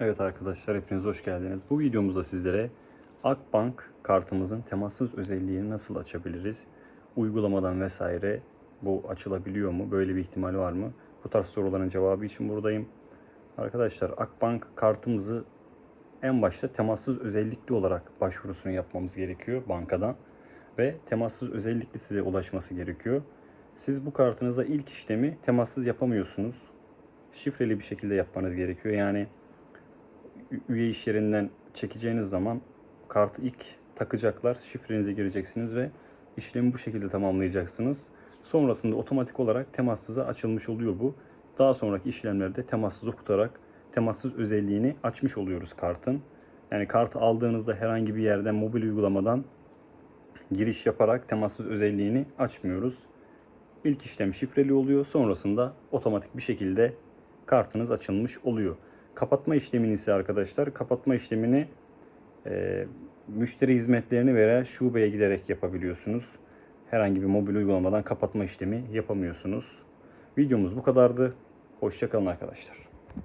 Evet arkadaşlar hepiniz hoş geldiniz. Bu videomuzda sizlere Akbank kartımızın temassız özelliğini nasıl açabiliriz? Uygulamadan vesaire bu açılabiliyor mu? Böyle bir ihtimal var mı? Bu tarz soruların cevabı için buradayım. Arkadaşlar Akbank kartımızı en başta temassız özellikli olarak başvurusunu yapmamız gerekiyor bankadan ve temassız özellikli size ulaşması gerekiyor. Siz bu kartınızda ilk işlemi temassız yapamıyorsunuz. Şifreli bir şekilde yapmanız gerekiyor. Yani üye iş yerinden çekeceğiniz zaman kartı ilk takacaklar. Şifrenizi gireceksiniz ve işlemi bu şekilde tamamlayacaksınız. Sonrasında otomatik olarak temassıza açılmış oluyor bu. Daha sonraki işlemlerde temassız okutarak temassız özelliğini açmış oluyoruz kartın. Yani kartı aldığınızda herhangi bir yerden mobil uygulamadan giriş yaparak temassız özelliğini açmıyoruz. İlk işlem şifreli oluyor. Sonrasında otomatik bir şekilde kartınız açılmış oluyor. Kapatma işlemini ise arkadaşlar kapatma işlemini e, müşteri hizmetlerini veya şubeye giderek yapabiliyorsunuz. Herhangi bir mobil uygulamadan kapatma işlemi yapamıyorsunuz. Videomuz bu kadardı. Hoşçakalın arkadaşlar.